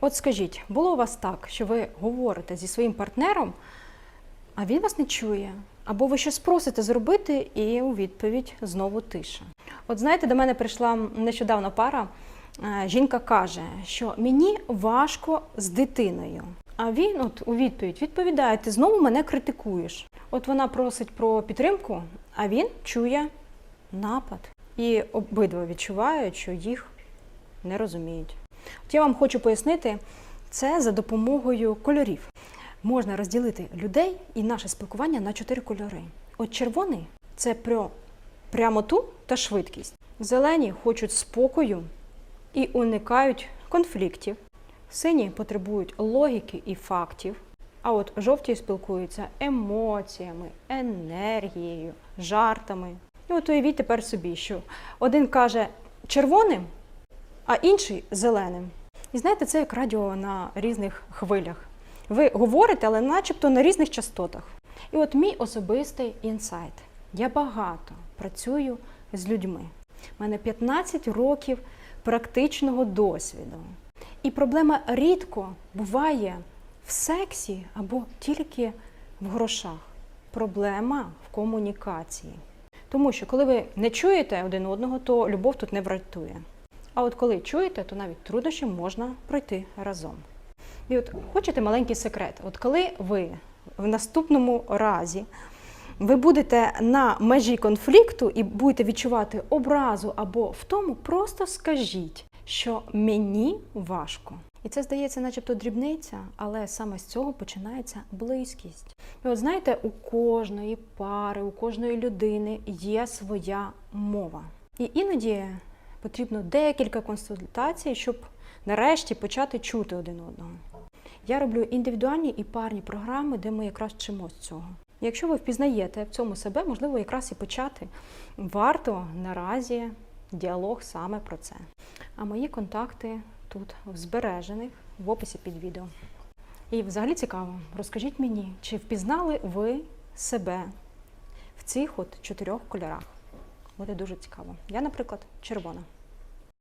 От скажіть, було у вас так, що ви говорите зі своїм партнером, а він вас не чує? Або ви щось просите зробити, і у відповідь знову тиша. От знаєте, до мене прийшла нещодавно пара. Е, Жінка каже, що мені важко з дитиною. А він, от у відповідь, відповідає: ти знову мене критикуєш. От вона просить про підтримку, а він чує напад. І обидва відчувають, що їх не розуміють. Я вам хочу пояснити це за допомогою кольорів. Можна розділити людей і наше спілкування на чотири кольори. От червоний це про прямоту та швидкість. Зелені хочуть спокою і уникають конфліктів. Сині потребують логіки і фактів. А от жовті спілкуються емоціями, енергією, жартами. І от уявіть тепер собі, що один каже червоним, а інший зеленим. І знаєте, це як радіо на різних хвилях. Ви говорите, але начебто на різних частотах. І от мій особистий інсайт. Я багато працюю з людьми. У мене 15 років практичного досвіду. І проблема рідко буває в сексі або тільки в грошах. Проблема в комунікації. Тому що коли ви не чуєте один одного, то любов тут не врятує. А от коли чуєте, то навіть труднощі можна пройти разом. І от хочете маленький секрет? От коли ви в наступному разі ви будете на межі конфлікту і будете відчувати образу або втому, просто скажіть, що мені важко. І це здається, начебто дрібниця, але саме з цього починається близькість. І от знаєте, у кожної пари, у кожної людини є своя мова. І іноді потрібно декілька консультацій, щоб нарешті почати чути один одного. Я роблю індивідуальні і парні програми, де ми якраз вчимось цього. Якщо ви впізнаєте в цьому себе, можливо, якраз і почати. Варто наразі діалог саме про це. А мої контакти тут в збережених в описі під відео. І взагалі цікаво, розкажіть мені, чи впізнали ви себе в цих от чотирьох кольорах? Буде дуже цікаво. Я, наприклад, червона.